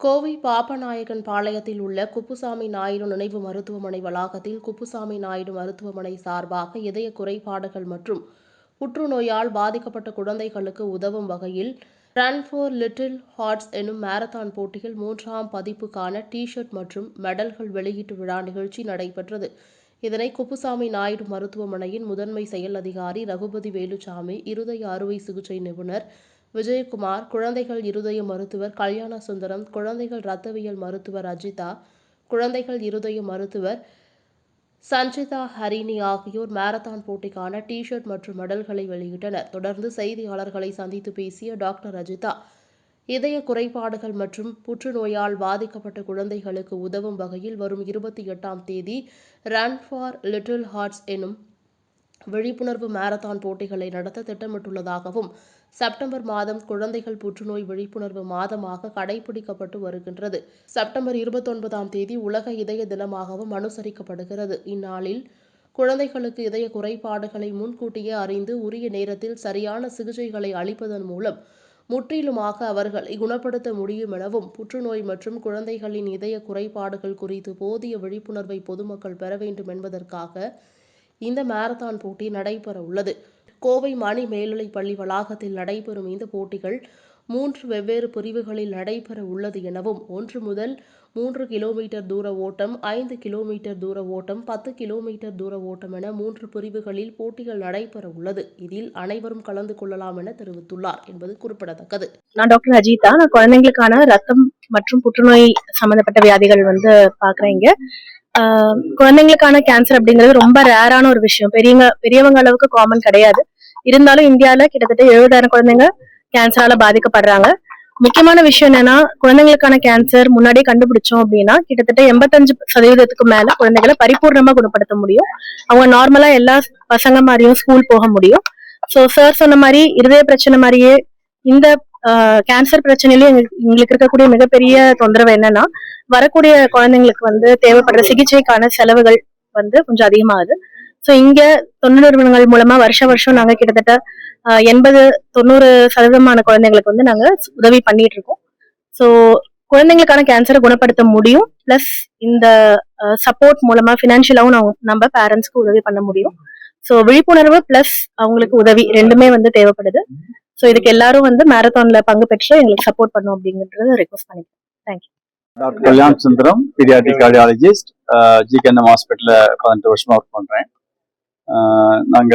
கோவை பாப்பநாயகன் பாளையத்தில் உள்ள குப்புசாமி நாயுடு நினைவு மருத்துவமனை வளாகத்தில் குப்புசாமி நாயுடு மருத்துவமனை சார்பாக இதய குறைபாடுகள் மற்றும் புற்றுநோயால் பாதிக்கப்பட்ட குழந்தைகளுக்கு உதவும் வகையில் ரன் ஃபார் லிட்டில் ஹார்ட்ஸ் எனும் மாரத்தான் போட்டியில் மூன்றாம் பதிப்புக்கான டி ஷர்ட் மற்றும் மெடல்கள் வெளியீட்டு விழா நிகழ்ச்சி நடைபெற்றது. இதனை குப்புசாமி நாயுடு மருத்துவமனையின் முதன்மை செயல் அதிகாரி ரகுபதி வேலுசாமி இருதய அறுவை சிகிச்சை நிபுணர் விஜயகுமார் குழந்தைகள் இருதய மருத்துவர் கல்யாண சுந்தரம் குழந்தைகள் இரத்தவியல் மருத்துவர் அஜிதா குழந்தைகள் இருதய மருத்துவர் சஞ்சிதா ஹரிணி ஆகியோர் மாரத்தான் போட்டிக்கான டி ஷர்ட் மற்றும் மெடல்களை வெளியிட்டனர். தொடர்ந்து செய்தியாளர்களை சந்தித்து பேசிய டாக்டர் அஜிதா இதய குறைபாடுகள் மற்றும் புற்றுநோயால் பாதிக்கப்பட்ட குழந்தைகளுக்கு உதவும் வகையில் வரும் இருபத்தி எட்டாம் தேதி ரன் ஃபார் லிட்டில் ஹார்ட்ஸ் எனும் விழிப்புணர்வு மாரத்தான் போட்டிகளை நடத்த திட்டமிட்டுள்ளதாகவும் செப்டம்பர் மாதம் குழந்தைகள் புற்றுநோய் விழிப்புணர்வு மாதமாக கடைபிடிக்கப்பட்டு வருகின்றது. செப்டம்பர் இருபத்தொன்பதாம் தேதி உலக இதய தினமாகவும் அனுசரிக்கப்படுகிறது. இந்நாளில் குழந்தைகளுக்கு இதய குறைபாடுகளை முன்கூட்டியே அறிந்து உரிய நேரத்தில் சரியான சிகிச்சைகளை அளிப்பதன் மூலம் முற்றிலுமாக அவர்களை குணப்படுத்த முடியும் எனவும் புற்றுநோய் மற்றும் குழந்தைகளின் இதய குறைபாடுகள் குறித்து போதிய விழிப்புணர்வை பொதுமக்கள் பெற வேண்டும் என்பதற்காக இந்த மாரத்தான் போட்டி நடைபெற உள்ளது கோவை மணி மேல்நிலைப் பள்ளி வளாகத்தில் நடைபெறும் இந்த போட்டிகள் மூன்று வெவ்வேறு பிரிவுகளில் நடைபெற உள்ளது எனவும் ஒன்று முதல் மூன்று கிலோமீட்டர் தூர ஓட்டம் ஐந்து கிலோமீட்டர் தூர ஓட்டம் பத்து கிலோமீட்டர் தூர ஓட்டம் என மூன்று பிரிவுகளில் போட்டிகள் நடைபெற உள்ளது. இதில் அனைவரும் கலந்து கொள்ளலாம் என தெரிவித்துள்ளார் என்பது குறிப்பிடத்தக்கது. நான் டாக்டர் அஜிதா நான் குழந்தைங்களுக்கான ரத்தம் மற்றும் புற்றுநோய் சம்பந்தப்பட்ட வியாதிகள் வந்து பாக்குறேன் இங்க. குழந்தைங்களுக்கான கேன்சர் அப்படிங்கிறது ரொம்ப ரேரான ஒரு விஷயம். பெரியவங்க பெரியவங்க அளவுக்கு காமன் கிடையாது. இருந்தாலும் இந்தியால கிட்டத்தட்ட எழுபதாயிரம் குழந்தைங்க கேன்சரால பாதிக்கப்படுறாங்க. முக்கியமான விஷயம் என்னன்னா குழந்தைங்களுக்கான கேன்சர் முன்னாடியே கண்டுபிடிச்சோம் அப்படின்னா கிட்டத்தட்ட எண்பத்தஞ்சு சதவீதத்துக்கு மேல குழந்தைகளை பரிபூர்ணமா குணப்படுத்த முடியும். அவங்க நார்மலா எல்லா பசங்க மாதிரியும் ஸ்கூல் போக முடியும். சோ சார் சொன்ன மாதிரி இருதய பிரச்சனை மாதிரியே இந்த கேன்சர் பிரச்சனையில எங்களுக்கு எங்களுக்கு இருக்கக்கூடிய மிகப்பெரிய தொந்தரவு என்னன்னா வரக்கூடிய குழந்தைங்களுக்கு வந்து தேவைப்படுற சிகிச்சைக்கான செலவுகள் வந்து கொஞ்சம் அதிகமாகுது. ஸோ இங்க தொண்டு நிறுவனங்கள் மூலமா வருஷ வருஷம் நாங்க கிட்டத்தட்ட எண்பது தொண்ணூறு சதவீதமான குழந்தைங்களுக்கு வந்து நாங்க உதவி பண்ணிட்டு இருக்கோம். ஸோ குழந்தைங்களுக்கான கேன்சரை குணப்படுத்த முடியும். பிளஸ் இந்த சப்போர்ட் மூலமா ஃபினான்ஷியலாவும் நம்ம பேரண்ட்ஸ்க்கு உதவி பண்ண முடியும். ஸோ விழிப்புணர்வு பிளஸ் அவங்களுக்கு உதவி ரெண்டுமே வந்து தேவைப்படுது. ஸோ இதுக்கு எல்லாரும் வந்து மேரத்தான்ல பங்கு பெற்று எங்களுக்கு சப்போர்ட் பண்ணும் அப்படிங்கறத ரெக்வஸ்ட் பண்ணிக்கிறேன் doctor Kalyan Sundaram pediatric cardiologist GKNM ஹாஸ்பிட்டல்ல பதினெட்டு வருஷமா ஒர்க் பண்றேன். அஹ், நாங்க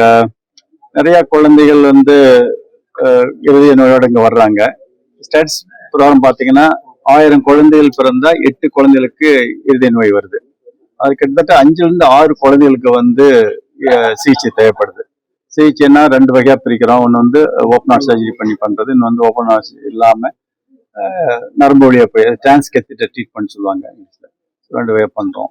நிறைய குழந்தைகள் வந்து அஹ், இருதய நோயோட இங்க வர்றாங்க. ஸ்டேட்ஸ் பிரகாரம் பாத்தீங்கன்னா ஆயிரம் குழந்தைகள் பிறந்தா எட்டு குழந்தைகளுக்கு இருதய நோய் வருது. அது கிட்டத்தட்ட அஞ்சுல இருந்து ஆறு குழந்தைகளுக்கு வந்து சிகிச்சை தேவைப்படுது. சிகிச்சைன்னா ரெண்டு வகையா பிரிக்கிறோம். ஒன்று வந்து ஓப்பன் ஹார்ட் சர்ஜரி பண்ணி பண்றது இன்னொன்று வந்து ஓப்பன் ஹார்ட் இல்லாம நரம்பு வழியாக போய் டிரான்ஸ்கெத்திட்ட ட்ரீட்மெண்ட் சொல்லுவாங்க. இங்கிலீஷ்ல. ரெண்டு வே பண்ணுறோம்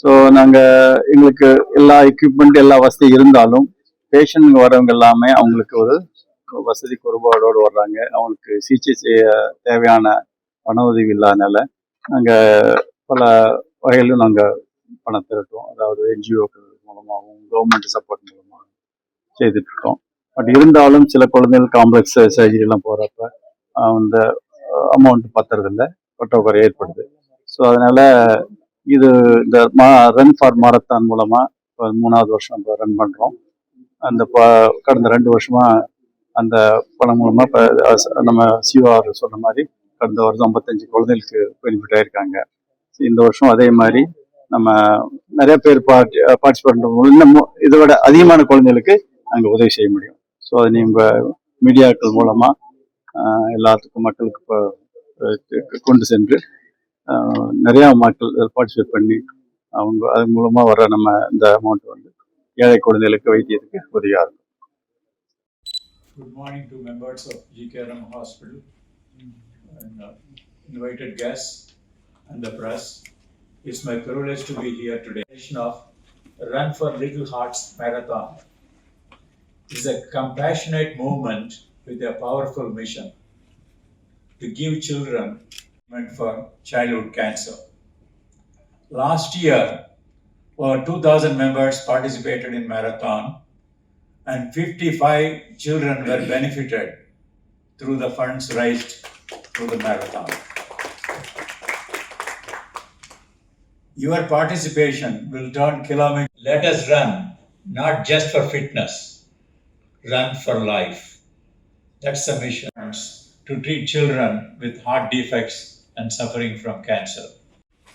ஸோ நாங்கள் எங்களுக்கு எல்லா எக்யூப்மெண்ட் எல்லா வசதியும் இருந்தாலும் பேஷண்ட் வரவங்க எல்லாமே அவங்களுக்கு ஒரு வசதி குறைபாடோடு வர்றாங்க. அவங்களுக்கு சிகிச்சை செய்ய தேவையான பண உதவி இல்லாதனால நாங்கள் பல வகையிலும் நாங்கள் பணம் திரட்டுவோம். அதாவது என்ஜிஓக்கள் மூலமாகவும் கவர்மெண்ட் சப்போர்ட் மூலமாகவும் செய்துட்டு இருக்கோம். பட் இருந்தாலும் சில குழந்தைகள் காம்ப்ளெக்ஸ் சர்ஜரிலாம் போகிறப்ப அந்த அமௌண்ட் பத்துறதில்ல பற்றாக்குறை ஏற்படுது. ஸோ அதனால இது இந்த மா ரன் ஃபார் மாரத்தான் மூலமாக மூணாவது வருஷம் இப்போ ரன் பண்ணுறோம் அந்த ப- கடந்த ரெண்டு வருஷமாக அந்த பணம் மூலமாக இப்போ நம்ம சிஓஆர் சொன்ன மாதிரி கடந்த வருஷம் ஐம்பத்தஞ்சு குழந்தைகளுக்கு பெனிஃபிட் ஆயிருக்காங்க. இந்த வருஷம் அதே மாதிரி நம்ம நிறைய பேர் பார்ட்டி பார்ட்டிசிபேட் இன்னும் இதை விட அதிகமான குழந்தைகளுக்கு நாங்கள் உதவி செய்ய முடியும். ஸோ அதை நீங்கள் மீடியாக்கள் மூலமாக எல்லாத்துக்கும் மக்களுக்கு இப்போ அஹ் கொண்டு சென்று ஆஹ் நிறைய மக்கள் பார்ட்டிசிபேட் பண்ணி அவங்க அது மூலமா வர நம்ம இந்த அமௌண்ட் வந்து ஏழை குழந்தைகளுக்கு வைத்தியத்துக்கு உதவியா இருக்கும் Good morning to members of GKRM Hospital and uh, invited guests and the press. It's my privilege to be here today. Edition of Run for Little Hearts Marathon is a compassionate movement with a powerful mission to give children for childhood cancer. Last year, over 2,000 members participated in marathon and 55 children were benefited through the funds raised through the marathon. Your participation will turn kilometers. Let us run, not just for fitness, run for life. That's the mission to treat children with heart defects and suffering from cancer.